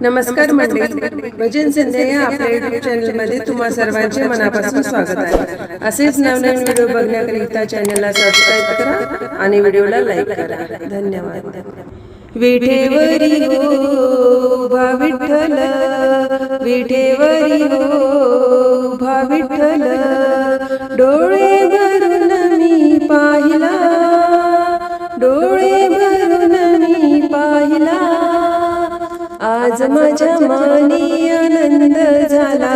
नमस्कार मंडळी. भजन संध्या या आपल्या युट्यूब चॅनलमध्ये तुम्हा सर्वांचे मनापासून स्वागत आहे. असेच नवनवीन व्हिडिओ बघण्याकरिता चॅनलला सबस्क्राईब करा आणि व्हिडिओला लाईक करा. धन्यवाद. विठेवरी हो उभा विठ्ठल. विठेवरी हो उभा विठ्ठल. डोळे भरून आज माझ्या मानी आनंद झाला.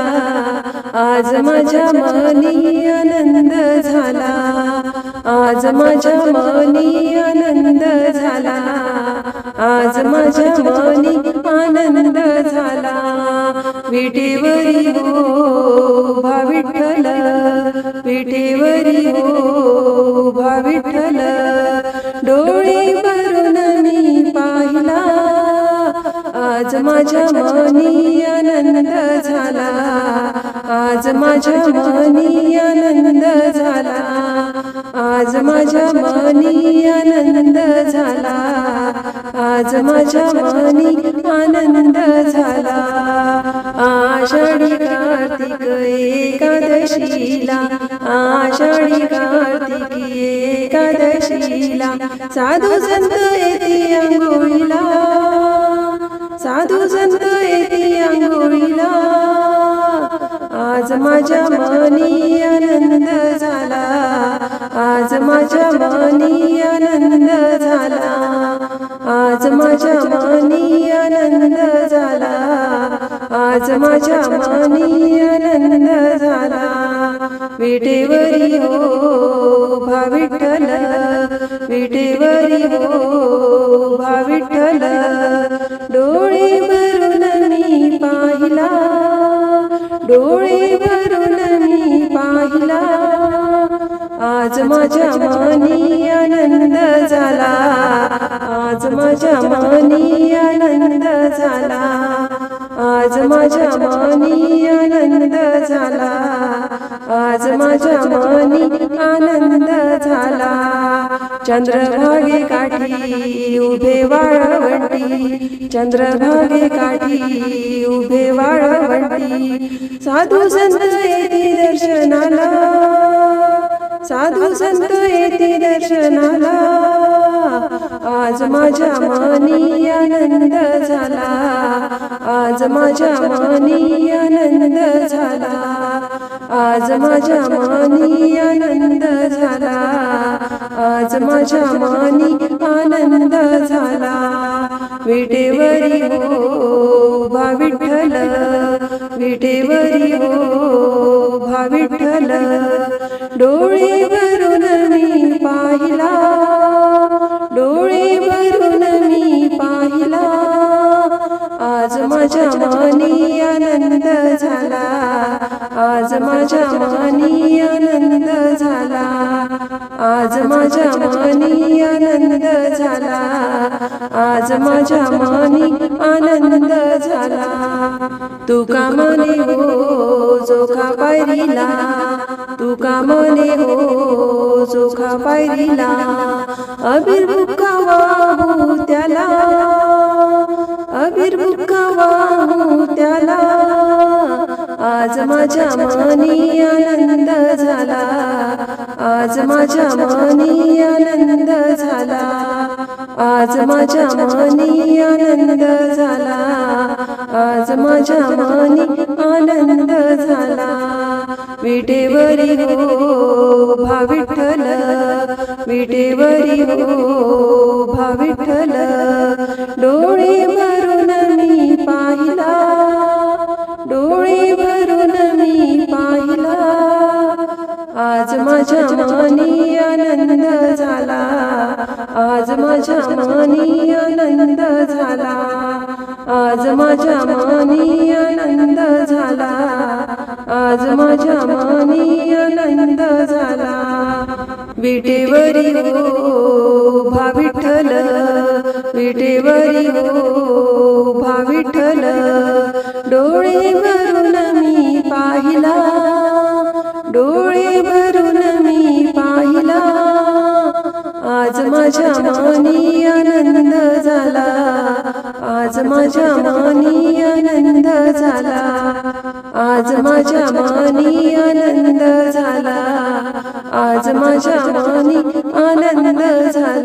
आज माझ्या मानी आनंद झाला. आज माझ्या मानी आनंद झाला. आज माझ्या मानी आनंद झाला. विटेवरी हो आज माझ्या मनी आनंद झाला. आज माझ्या मनी आनंद झाला. आज माझ्या मनी आनंद झाला. आज माझ्या मनी आनंद झाला. आषाढी कार्तिक एकादशीला आषाढी कार्तिक एकादशीला साधू संत येते अंघोळीला. आज माझ्या मनी आनंद झाला. आज माझ्या मनी आनंद झाला. आज माझ्या मनी आनंद झाला. आज माझ्या मनी आनंद झाला. विटेवरी हो भा विटेवरी हो आज माझ्या मानी आनंद झाला. आज माझ्या मानी आनंद झाला. आज माझ्या मानी आनंद झाला. आज माझ्या मानी आनंद झाला. चंद्रभागे काठी उभे वाळवंटी. चंद्रभागे काठी उभे वाळवंटी. साधू संत येते दर्शनाला. साधू संत येते दर्शनाला. आज माझ्या मानी आनंद झाला. आज माझ्या मानी आनंद झाला. आज माझ्या मानी आनंद झाला. आज माझ्या मानी आनंद झाला. विटेवरी हो भा विठ्ठल. विटेवरी हो भा विठ्ठल. डोळे भरून मी पाहिला. डोळे भरून मी पाहिला. आज माझ्या मानी आनंद झाला. आज माझ्या मानी आनंद झाला. आज माझ्या मानी आनंद झाला. आज माझ्या मानी आनंद झाला. तू कामने हो जो का पायरीला तुका मने हो जोखा पायरीला अभिर्मुखा वाहू त्याला अभिर्मुखा वाहू त्याला. आज माझ्या मनी आनंद झाला आज माझ्या मनी आनंद झाला आज माझ्या मनी आनंद झाला आज माझ्या मनी आनंद झाला. विटेवरी हो भा विठ्ठल विटेवरी हो भा विठ्ठल. डोळे भरून मी पाहिला डोळे भरून मी पाहिला. आज माझ्या मनी आनंद झाला आज माझ्या मनी आनंद झाला. आज माझ्या मनी आनंद विटेवरी हो भाविठल विटेवरी हो भाविठल डोळे भरून मी पाहिला डोळे भरून मी पाहिला. आज माझ्या मानी आनंद झाला आज माझ्या मनी झाला आज माझ्या मानी आनंद झाला. आज माझ्या मानी आनंद झाला.